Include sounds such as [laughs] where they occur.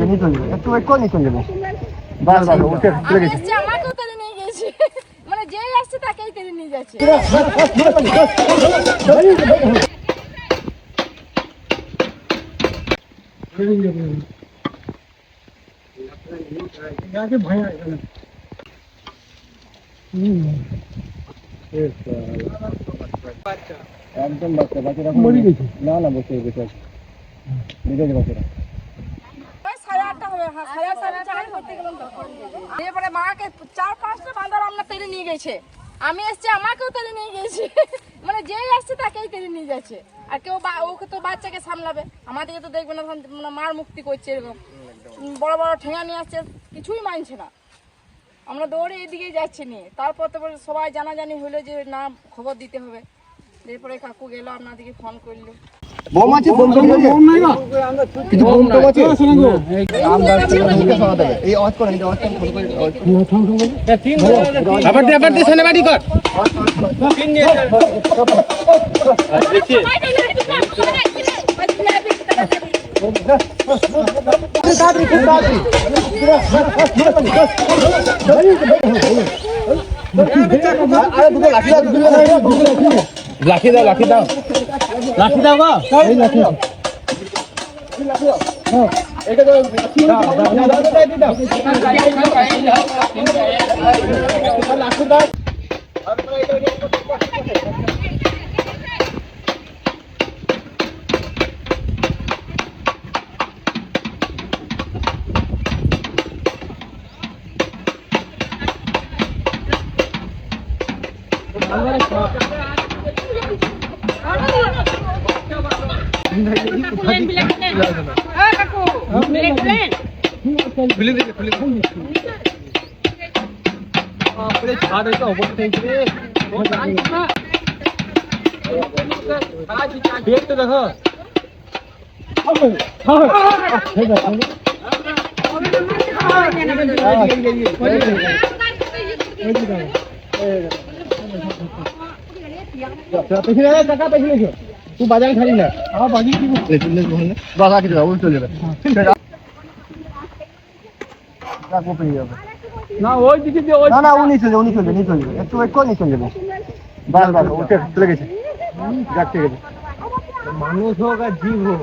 নিয়ে চলে যাবে একটু ওয়েট করে নিয়ে যাবে বাস বাস উঠে চলে গেছে আমাকেও তেলে নিয়ে গেছে মানে যেই আসছে তাকেই তেলে নিয়ে যাচ্ছে একদম বাচ্চা বাচ্চারা মরে গেছে না না বসে গেছে বিদেশ বাচ্চারা এরপরে মাকে চার পাঁচটা বান্দার আমরা তেলে নিয়ে গেছে। আমি এসছি, আমাকেও তেলে নিয়ে গেছে। [laughs] মানে যেই আসছে তাকেই তেলে নিয়ে যাচ্ছে। আর কেউ ওকে তো বাচ্চাকে সামলাবে। আমাদেরকে তো দেখবে না মানে মার মুক্তি করছে এরকম। বড় বড় ঠেঙা নিয়ে আসছে, কিছুই মানছে না। আমরা দৌড়ে এদিকেই যাচ্ছি নিয়ে। তারপর তো সবাই জানাজানি হলো যে, না, খবর দিতে হবে। এরপরে কাকু গেল, আপনাদেরকে ফোন করল। বোম আছে বোম টোম আছে? বোম নাই না কিছু বোম টোম আছে? এই আওয়াজ করেন এই আওয়াজ করেন ফোন করে। আওয়াজ আবার দে আবার দে সামনে বাড়ি কর। আরে দুটো লাঠি দাও দুটো লাঠি দাও, দুটো। লাঠি দাও। লাঠি দাও লাঠি দাও লাঠি দাও গো এই লাঠি দাও। এই লাঠি দাও। হ্যাঁ, এটা দাও, লাঠি দাও, দাও, দাও, দাও, দাও, এই দাও। লাঠি দাও। খুলে দে খুলে দে বাপরে না ওই দিকে না না উনি চলে একটু যাবে বাস বাস চলে গেছে মানুষ হোক আর জীব হোক